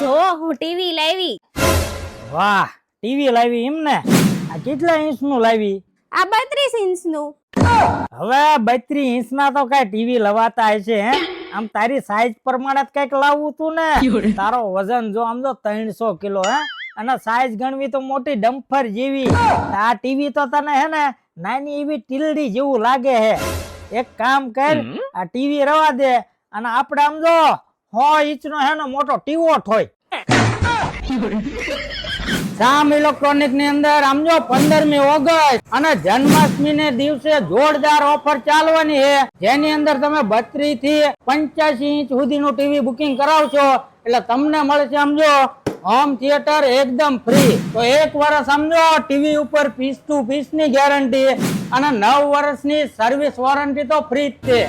જો હું ટીવી લાવી. વાહ ટીવી લાવી એમ ને? આ કેટલા ઇંચનું લાવી? આ બત્રીસ ઇંચનું હવે બત્રીસ ઇંચ ના તો કઈ ટીવી લવાતા હશે હે? આમ તારી સાઈઝ પ્રમાણે જ કંઈક લાવવું તું ને? તારો વજન જો આમ જો ત્રણસો કિલો હે? અને સાઈઝ ગણવી તો મોટી ડમ્ફર જેવી. આ ટીવી તો તને હે ને નાની એવી ટીલડી જેવું લાગે હે? એક કામ કર આ ટીવી રવા દે. અને આપણે આમ જો સો ઇંચ નો હે મોટો ટીવો હોય. શામ ઇલેક્ટ્રોનિકની અંદર સમજો પંદરમી ઓગસ્ટ અને જન્માષ્ટમી ને દિવસે જોરદાર ઓફર ચાલવાની છે. જેની અંદર તમે બત્રીસથી પંચ્યાસી ઇંચ સુધીનું ટીવી બુકિંગ કરાવશો, એટલે તમને મળશે સમજો હોમ થિયેટર એકદમ ફ્રી તો એક વર્ષ સમજો ટીવી ઉપર પીસ ટુ પીસની ગેરંટી અને નવ વર્ષની સર્વિસ વોરંટી તો ફ્રી જ છે.